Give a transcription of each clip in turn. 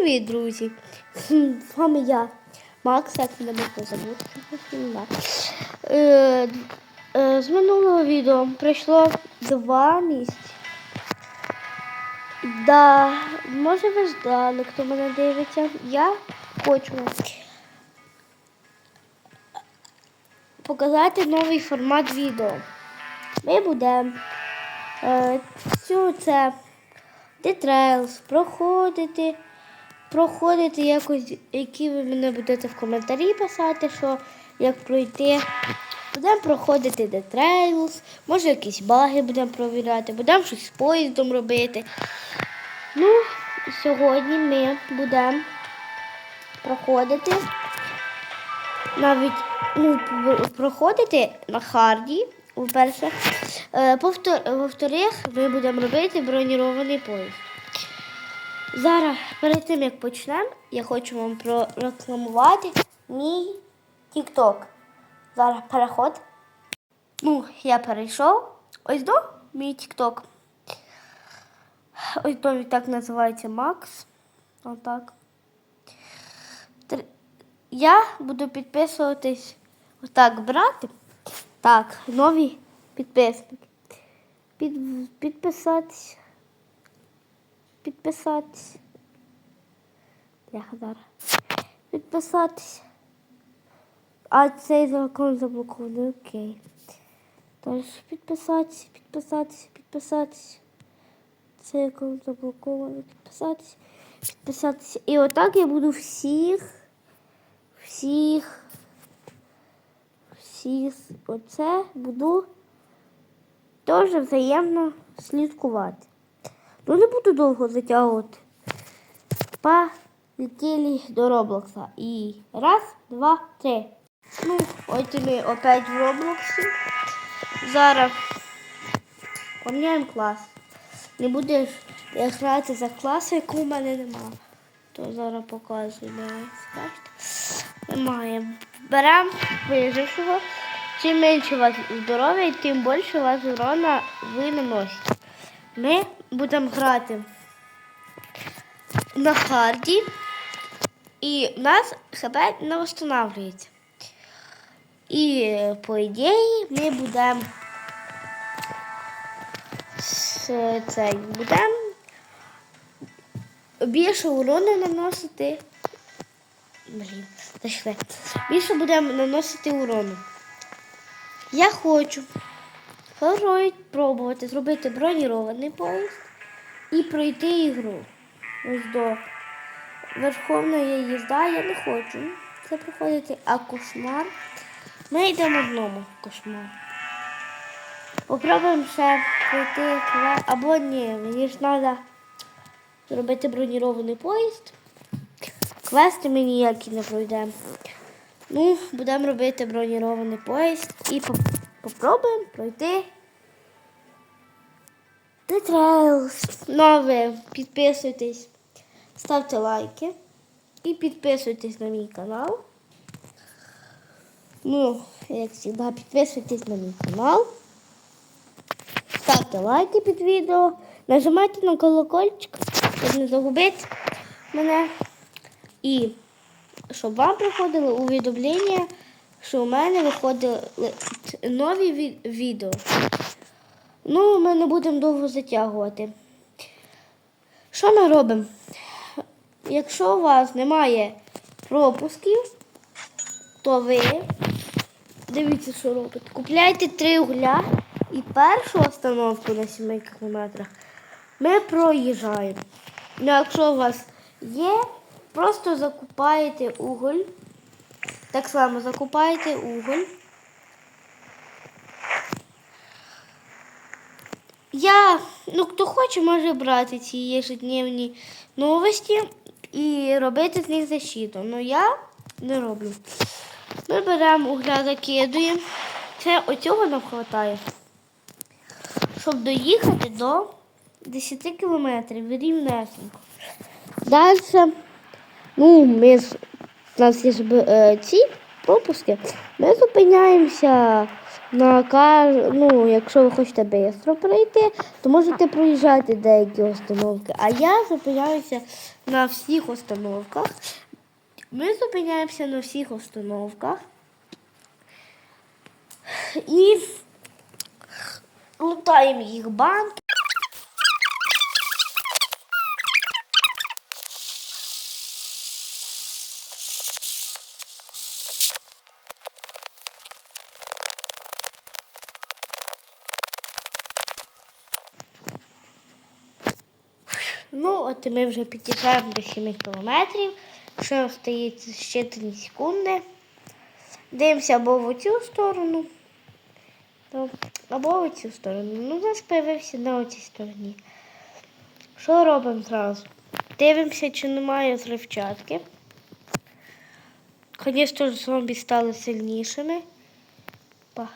привіт, друзі! З вами я, Макс, як мене можна забути. Е, е, з минулого відео пройшло два місяці. Да, може ви ждали, хто мене дивиться. Я хочу показати новий формат відео. Ми будемо е, цю це Детрейлс проходити, проходити якось, які ви мене будете в коментарі писати, що як пройти. Будемо проходити Детрейлс, може якісь баги будемо провіряти, будемо щось з поїздом робити. Ну, сьогодні ми будемо проходити навіть ну, проходити на харді, по-перше. Е, Во-вторых, ми будемо робити бронірований поїзд. Зараз, перед тим як почнемо, я хочу вам прорекламувати мій TikTok. Зараз переход. Ну, я перейшов. Ось до мій TikTok. Ось до так називається Макс. Отак. Я буду підписуватись отак брати. Так, нові підписники. Під, підписатись. Підписатись. Я зараз. Підписатись. А цей закон заблокований. Окей. Тож підписатись, підписатись, підписатись. Цей аккаунт заблокований. Підписатись. Підписатись. І отак я буду всіх. Всіх. Всіх. Оце буду теж взаємно слідкувати. Ну не буду довго затягувати. Полетіли до Роблокса. І раз, два, три. Ну, ось ми опять в Роблоксі. Зараз поміняємо клас. Не будеш грати за клас, якого в мене немає. То зараз. Бачите? Немає. Беремо вижившого. Чим менше у вас здоров'я, тим більше у вас урона ви наносите. Ми будемо грати на харді, і в нас хп не встановлюється. І по ідеї ми будемо цей більше урону наносити. Блін, зайшли. Більше будемо наносити урону. Я хочу спробувати пробувати зробити бронірований поїзд і пройти ігру. Ось до Верховної їзда я не хочу. Це проходити, а кошмар. Ми йдемо одному кошмар. Попробуємо ще пройти або ні, мені ж треба зробити бронірований поїзд. Квести ми ніякі не пройдемо. Ну, будемо робити бронірований поїзд і поп- пройти Trails. Нове. Підписуйтесь, ставте лайки і підписуйтесь на мій канал. Ну, як завжди, підписуйтесь на мій канал. Ставте лайки під відео, нажимайте на колокольчик, щоб не загубити мене. І щоб вам приходили увідомлення, що у мене виходили нові ві- відео. Ну, ми не будемо довго затягувати. Що ми робимо? Якщо у вас немає пропусків, то ви дивіться, що робите. Купляйте три угля і першу остановку на 7 кілометрах ми проїжджаємо. Ну, якщо у вас є, просто закупаєте уголь. Так само закупаєте уголь. Я, ну хто хоче, може брати ці ежедневні новості і робити з них защиту. Ну я не роблю. Ми беремо угля, закидуємо. Це оцього нам вистачає. Щоб доїхати до 10 кілометрів рівнесенько. Далі, ну, ми у нас ж, е, ці пропуски. Ми зупиняємося на ну, якщо ви хочете швидко пройти, то можете проїжджати деякі установки. А я зупиняюся на всіх установках. Ми зупиняємося на всіх установках. І лутаємо їх банк. Ну, от ми вже під'їжджаємо до 7 кілометрів. Ще остається ще 3 секунди. Дивимося або в цю сторону, або в цю сторону. Ну, у нас з'явився на цій стороні. Що робимо зразу? Дивимося, чи немає зривчатки. Звісно зомбі стали сильнішими. Па.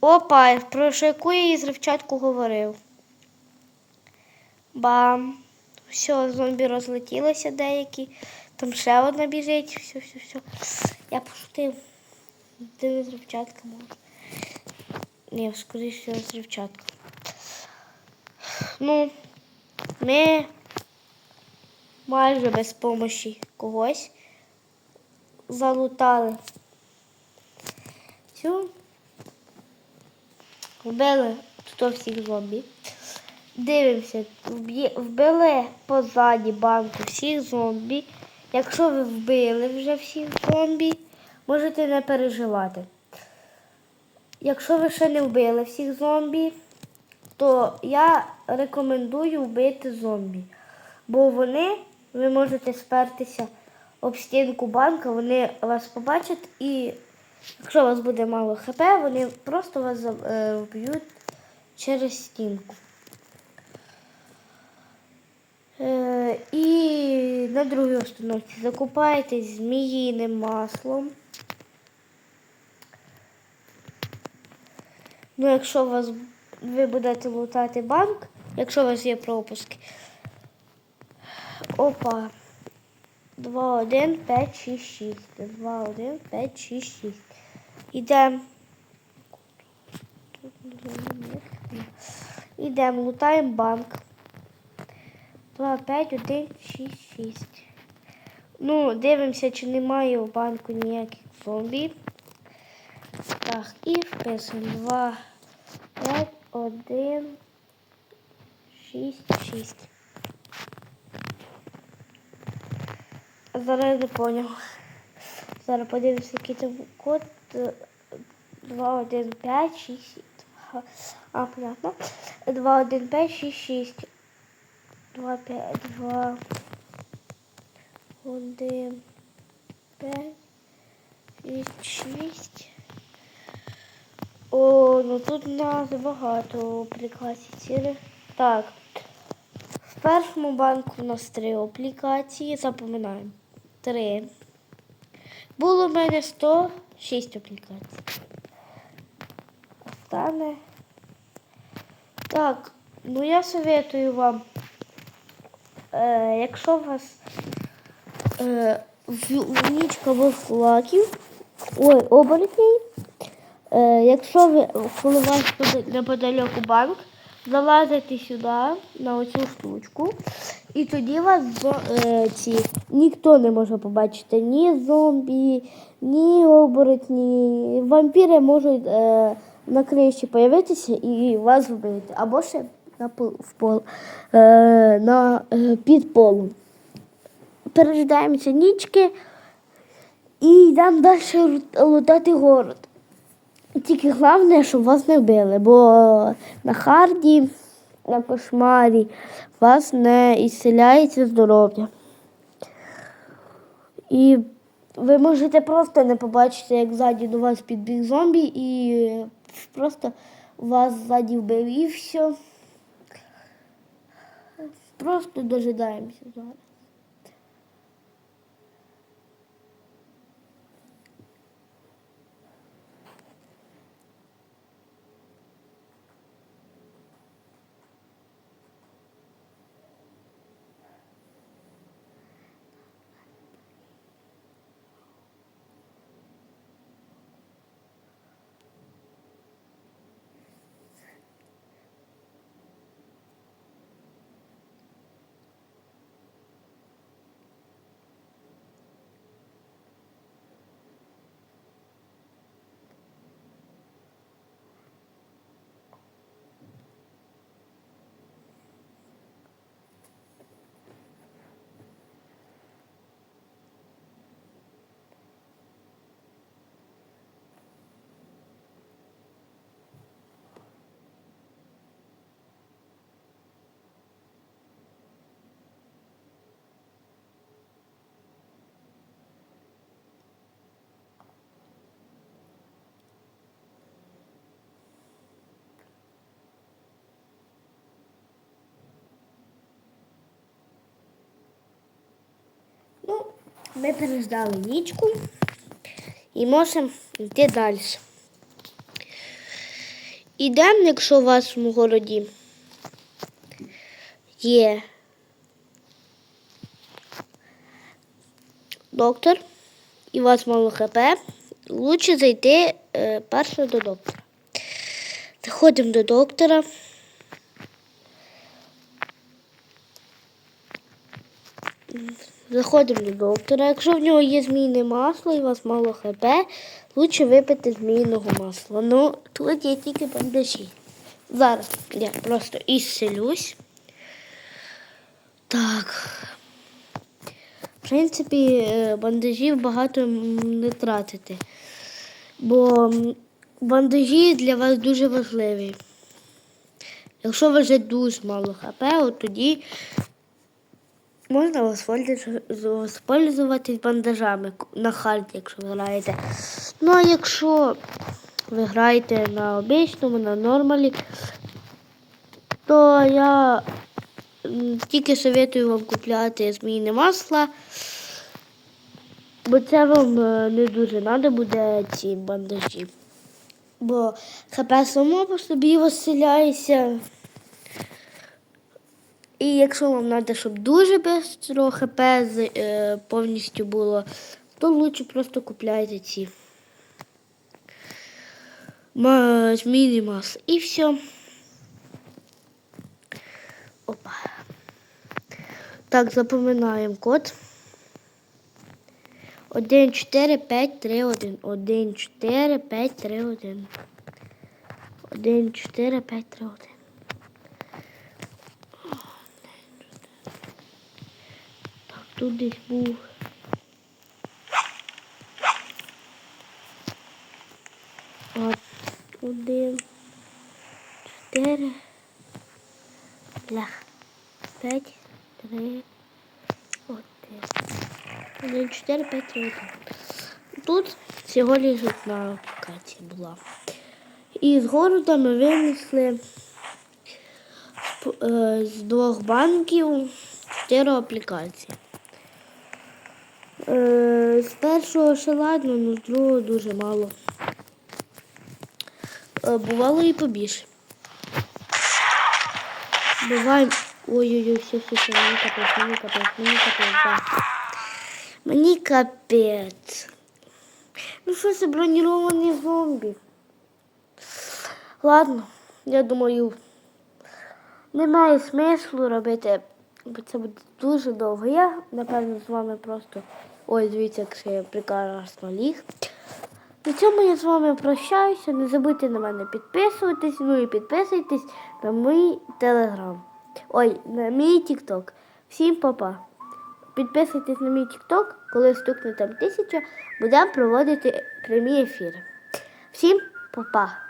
Опа, про що яку я її зривчатку говорив. Бам. Все, зомбі розлетілося деякі. Там ще одна біжить. Все, все, все. Я пошутив. Де не зривчатка може. Ні, скоріше зривчатка. Ну, ми майже без помощі когось залутали. Цю вбили тут всіх зомбі. Дивимося, вбили позаді банку всіх зомбі. Якщо ви вбили вже всіх зомбі, можете не переживати. Якщо ви ще не вбили всіх зомбі, то я рекомендую вбити зомбі. Бо вони, ви можете спертися об стінку банка, вони вас побачать і якщо у вас буде мало хп, вони просто вас е, вб'ють через стінку. Е, і на другій установці закупаєтесь зміїним маслом. Ну, якщо у вас ви будете лутати банк, якщо у вас є пропуски. Опа. 2, 1, 5, 6, 6. 2, 1, 5, 6, 6. Ідемо. Ідемо, лутаємо банк. 2, 5, 1, 6, 6. Ну, дивимося, чи немає в банку ніяких зомбі. Так, і вписуємо 2, 5, 1, 6, 6. Зараз я не поняв. Зараз подивимося, який це код. 2, 1, 5, 6, 6. А, понятно. 2, 1, 5, 6, 6. 2, 5, 2, 1, 5, 6, 6. О, ну тут нас багато аплікацій цілих. Так. В першому банку у нас три аплікації. Запоминаємо. Три. Було в мене 106 аплікацій. Остане. Так, ну я советую вам, е, якщо у вас е, нічка вовкулаків, ой, оборотней, е, якщо ви коли вас неподалеку банк, залазите сюди на оцю штучку, і тоді вас е, ці, ніхто не може побачити ні зомбі, ні оборотні. Вампіри можуть е, на криші появитися і вас вбити. Або ще на в пол, е, на, е, під полом. Пережидаємося нічки і йдемо далі лутати город. Тільки головне, щоб вас не вбили, бо на харді, на кошмарі вас не ісцеляється здоров'я. І ви можете просто не побачити, як ззаді до вас підбіг зомбі і просто вас ззаді вбив і все. Просто дожидаємося зараз. Ми переждали нічку і можемо йти далі. Ідемо, якщо у вас в городі є доктор і у вас мало ХП, лучше зайти е, перше до доктора. Заходимо до доктора. Заходимо до доктора. Якщо в нього є змійне масло і у вас мало ХП, лучше випити змійного масла. Ну, тут є тільки бандажі. Зараз я просто ісцелюсь. Так. В принципі, е, бандажів багато не тратити. Бо бандажі для вас дуже важливі. Якщо вже дуже мало ХП, от тоді можна воспользу- воспользуватись бандажами на харді, якщо ви граєте. Ну а якщо ви граєте на обичному, на нормалі, то я тільки советую вам купляти змійне масло, бо це вам е, не дуже треба буде ці бандажі. Бо ХП само по собі виселяється. І якщо вам треба, щоб дуже швидко ХП е, повністю було, то лучше просто купляйте ці ма- змійний мас. І все. Опа. Так, запоминаємо код. 1, 4, 5, 3, 1. 1, 4, 5, 3, 1. 1, 4, 5, 3, 1. Тут десь був. От, один, чотири, блях, п'ять, три, один. Один, чотири, п'ять, три, один. Тут всього лиш одна аплікація була. І з города ми винесли е, з двох банків чотири аплікації. Е, З першого ще ладно, але з другого дуже мало. Е, Бувало і побільше. Буває. Ой-ой-ой, все, все, все, мені капець, мені капець, мені капець, да. Мені капець. Ну що це броніровані зомбі? Ладно, я думаю, немає смислу робити, бо це буде дуже довго. Я, напевно, з вами просто. Ой, дивіться, як я прекрасно ліг. На цьому я з вами прощаюся. Не забудьте на мене підписуватись, ну і підписуйтесь на мій телеграм. Ой, на мій тікток. Всім па-па. Підписуйтесь на мій тікток, коли стукне там тисяча, будемо проводити прямі ефіри. Всім па-па.